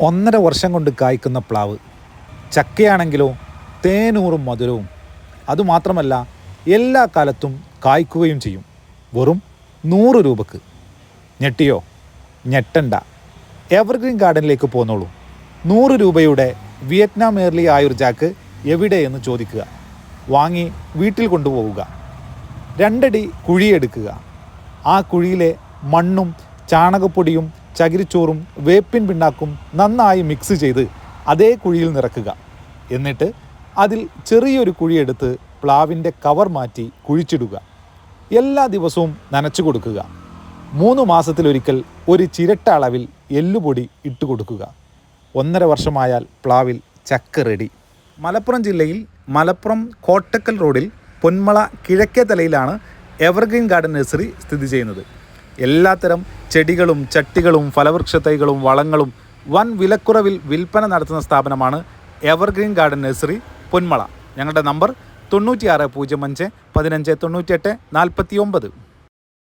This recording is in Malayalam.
ഒന്നര വർഷം കൊണ്ട് കായ്ക്കുന്ന പ്ലാവ്. ചക്കയാണെങ്കിലോ തേനൂറും മധുരവും. അതുമാത്രമല്ല എല്ലാ കാലത്തും കായ്ക്കുകയും ചെയ്യും. വെറും നൂറ് രൂപക്ക്. ഞെട്ടിയോ? ഞെട്ടണ്ട. എവർഗ്രീൻ ഗാർഡനിലേക്ക് പോന്നോളൂ. നൂറ് രൂപയുടെ വിയറ്റ്നാം എയർലി ആയുർ ജാക്ക് എവിടെയെന്ന് ചോദിക്കുക. വാങ്ങി വീട്ടിൽ കൊണ്ടുപോവുക. രണ്ടടി കുഴിയെടുക്കുക. ആ കുഴിയിലെ മണ്ണും ചാണകപ്പൊടിയും ചകിരിച്ചോറും വേപ്പിൻ പിണ്ണാക്കും നന്നായി മിക്സ് ചെയ്ത് അതേ കുഴിയിൽ നിറക്കുക. എന്നിട്ട് അതിൽ ചെറിയൊരു കുഴിയെടുത്ത് പ്ലാവിന്റെ കവർ മാറ്റി കുഴിച്ചിടുക. എല്ലാ ദിവസവും നനച്ചു കൊടുക്കുക. മൂന്ന് മാസത്തിലൊരിക്കൽ ഒരു ചിരട്ട അളവിൽ എല്ലുപൊടി ഇട്ട് കൊടുക്കുക. ഒന്നര വർഷമായാൽ പ്ലാവിൽ ചക്ക റെഡി മലപ്പുറം ജില്ലയിൽ മലപ്പുറം കോട്ടക്കൽ റോഡിൽ പൊന്മള കിഴക്കേ തലയിലാണ് എവർഗ്രീൻ ഗാർഡൻ നഴ്സറി സ്ഥിതി ചെയ്യുന്നത്. എല്ലാത്തരം ചെടികളും ചട്ടികളും ഫലവൃക്ഷ തൈകളും വളങ്ങളും വൻ വിലക്കുറവിൽ വിൽപ്പന നടത്തുന്ന സ്ഥാപനമാണ് എവർഗ്രീൻ ഗാർഡൻ നഴ്സറി പൊന്മള. ഞങ്ങളുടെ നമ്പർ തൊണ്ണൂറ്റിയാറ് പൂജ്യം അഞ്ച് പതിനഞ്ച് തൊണ്ണൂറ്റിയെട്ട് നാൽപ്പത്തി ഒമ്പത്